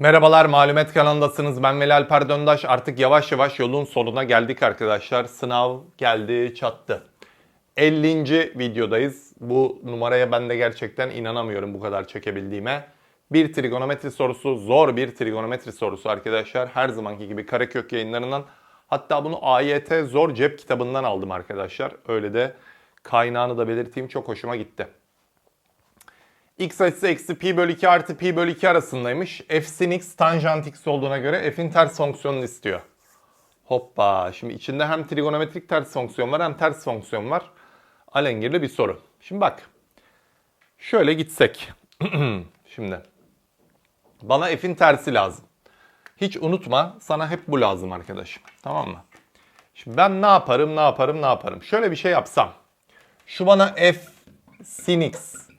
Merhabalar Malumet kanalındasınız. Ben Veli Alper. Artık yavaş yavaş yolun sonuna geldik arkadaşlar. Sınav geldi çattı. 50. videodayız. Bu numaraya ben de gerçekten inanamıyorum bu kadar çekebildiğime. Bir trigonometri sorusu, zor bir trigonometri sorusu arkadaşlar. Her zamanki gibi Karakök yayınlarından. Hatta bunu AYT Zor Cep kitabından aldım arkadaşlar. Öyle de kaynağını da belirteyim. Çok hoşuma gitti. X açısı eksi pi bölü 2 artı pi bölü 2 arasındaymış. f sin x tanjant x olduğuna göre f'in ters fonksiyonunu istiyor. Hoppa. Şimdi içinde hem trigonometrik ters fonksiyon var hem ters fonksiyon var. Alengirli bir soru. Şimdi bak. Şöyle gitsek. Şimdi. Bana f'in tersi lazım. Hiç unutma sana hep bu lazım arkadaşım. Tamam mı? Şimdi ben ne yaparım, ne yaparım, ne yaparım? Şöyle bir şey yapsam. Şu bana f sin x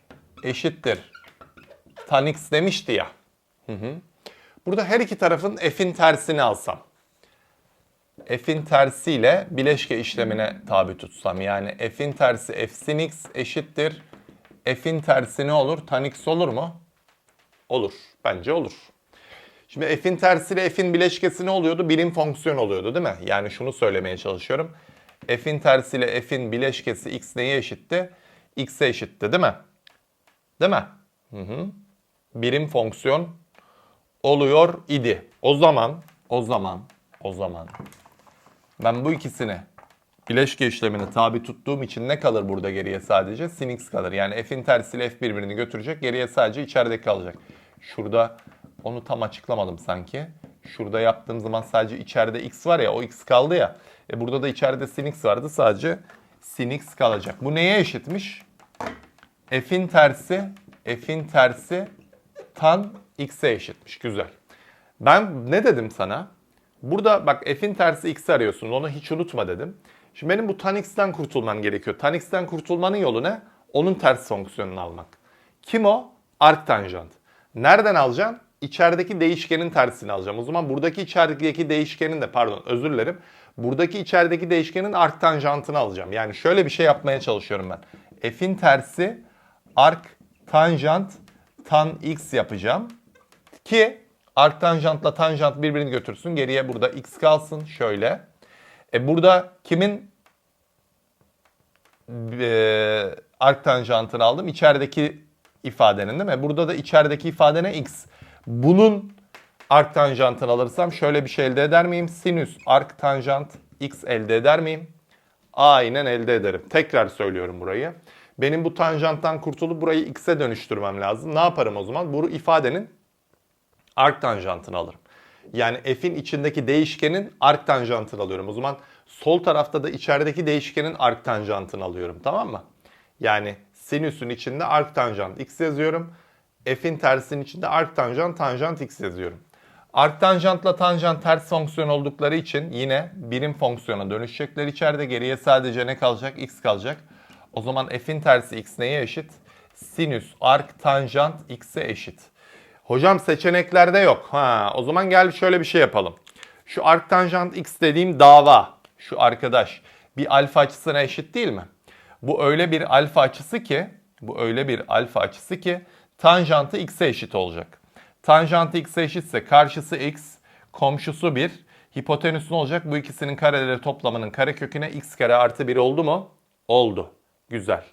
eşittir tan x demişti ya. Hı hı. Burada her iki tarafın f'in tersini alsam. F'in tersiyle bileşke işlemine tabi tutsam. Yani f'in tersi f sin x eşittir. F'in tersi ne olur? Tan x olur mu? Olur. Bence olur. Şimdi f'in tersiyle f'in bileşkesi ne oluyordu? Birim fonksiyon oluyordu değil mi? Yani şunu söylemeye çalışıyorum. f'in tersiyle f'in bileşkesi x neye eşitti? x'e eşitti değil mi? Değil mi? Hı hı. Birim fonksiyon oluyor idi. O zaman, o zaman, o zaman ben bu ikisini bileşke işlemine tabi tuttuğum için ne kalır burada geriye sadece? Sin x kalır. Yani f'in tersiyle f birbirini götürecek. Geriye sadece içerideki kalacak. Şurada onu tam açıklamadım sanki. Şurada yaptığım zaman sadece içeride x var ya o x kaldı ya. E burada da içeride sin x vardı sadece sin x kalacak. Bu neye eşitmiş? F'in tersi, F'in tersi tan x'e eşitmiş. Güzel. Ben ne dedim sana? Burada bak f'in tersi x arıyorsun. Onu hiç unutma dedim. Şimdi benim bu tan x'ten kurtulmam gerekiyor. Tan x'ten kurtulmanın yolu ne? Onun ters fonksiyonunu almak. Kim o? Arc tanjant. Nereden alacaksın? İçerideki değişkenin tersini alacağım. O zaman buradaki içerideki değişkenin de pardon özür dilerim. Buradaki içerideki değişkenin arc tanjantını alacağım. Yani şöyle bir şey yapmaya çalışıyorum ben. F'in tersi arc tanjant tan x yapacağım. Ki arc tanjantla tanjant birbirini götürsün. Geriye burada x kalsın şöyle. E burada kimin e, arc tanjantını aldım? İçerideki ifadenin değil mi? Burada da içerideki ifade x. Bunun arc tanjantını alırsam şöyle bir şey elde eder miyim? Sinüs arc tanjant x elde eder miyim? Aynen elde ederim. Tekrar söylüyorum burayı. Benim bu tanjanttan kurtulup burayı x'e dönüştürmem lazım. Ne yaparım o zaman? Bu ifadenin arc tanjantını alırım. Yani f'in içindeki değişkenin arc tanjantını alıyorum. O zaman sol tarafta da içerideki değişkenin arc tanjantını alıyorum. Tamam mı? Yani sinüsün içinde arc tanjant x yazıyorum. F'in tersinin içinde arc tanjant tanjant x yazıyorum. Arc tanjantla tanjant ters fonksiyon oldukları için yine birim fonksiyona dönüşecekler içeride. Geriye sadece ne kalacak? x kalacak. O zaman f'in tersi x neye eşit? Sinüs arc tanjant x'e eşit. Hocam seçeneklerde yok. Ha, o zaman gel şöyle bir şey yapalım. Şu arc tanjant x dediğim dava. Şu arkadaş bir alfa açısına eşit değil mi? Bu öyle bir alfa açısı ki, bu öyle bir alfa açısı ki tanjantı x'e eşit olacak. Tanjantı x'e eşitse karşısı x, komşusu 1. Hipotenüs ne olacak? Bu ikisinin kareleri toplamının kareköküne x kare artı 1 oldu mu? Oldu. Güzel.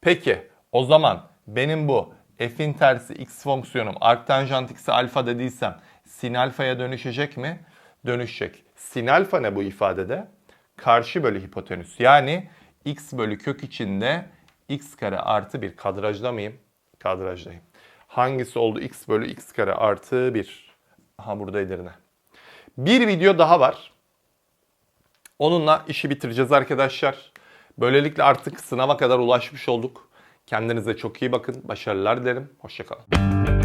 Peki o zaman benim bu f'in tersi x fonksiyonum arc tanjant x'e alfa dediysem sin alfaya dönüşecek mi? Dönüşecek. Sin alfa ne bu ifadede? Karşı bölü hipotenüs. Yani x bölü kök içinde x kare artı 1 kadrajda mıyım? Kadrajdayım. Hangisi oldu? x bölü x kare artı 1. Aha burada edirine. Bir video daha var. Onunla işi bitireceğiz arkadaşlar. Böylelikle artık sınava kadar ulaşmış olduk. Kendinize çok iyi bakın. Başarılar dilerim. Hoşçakalın.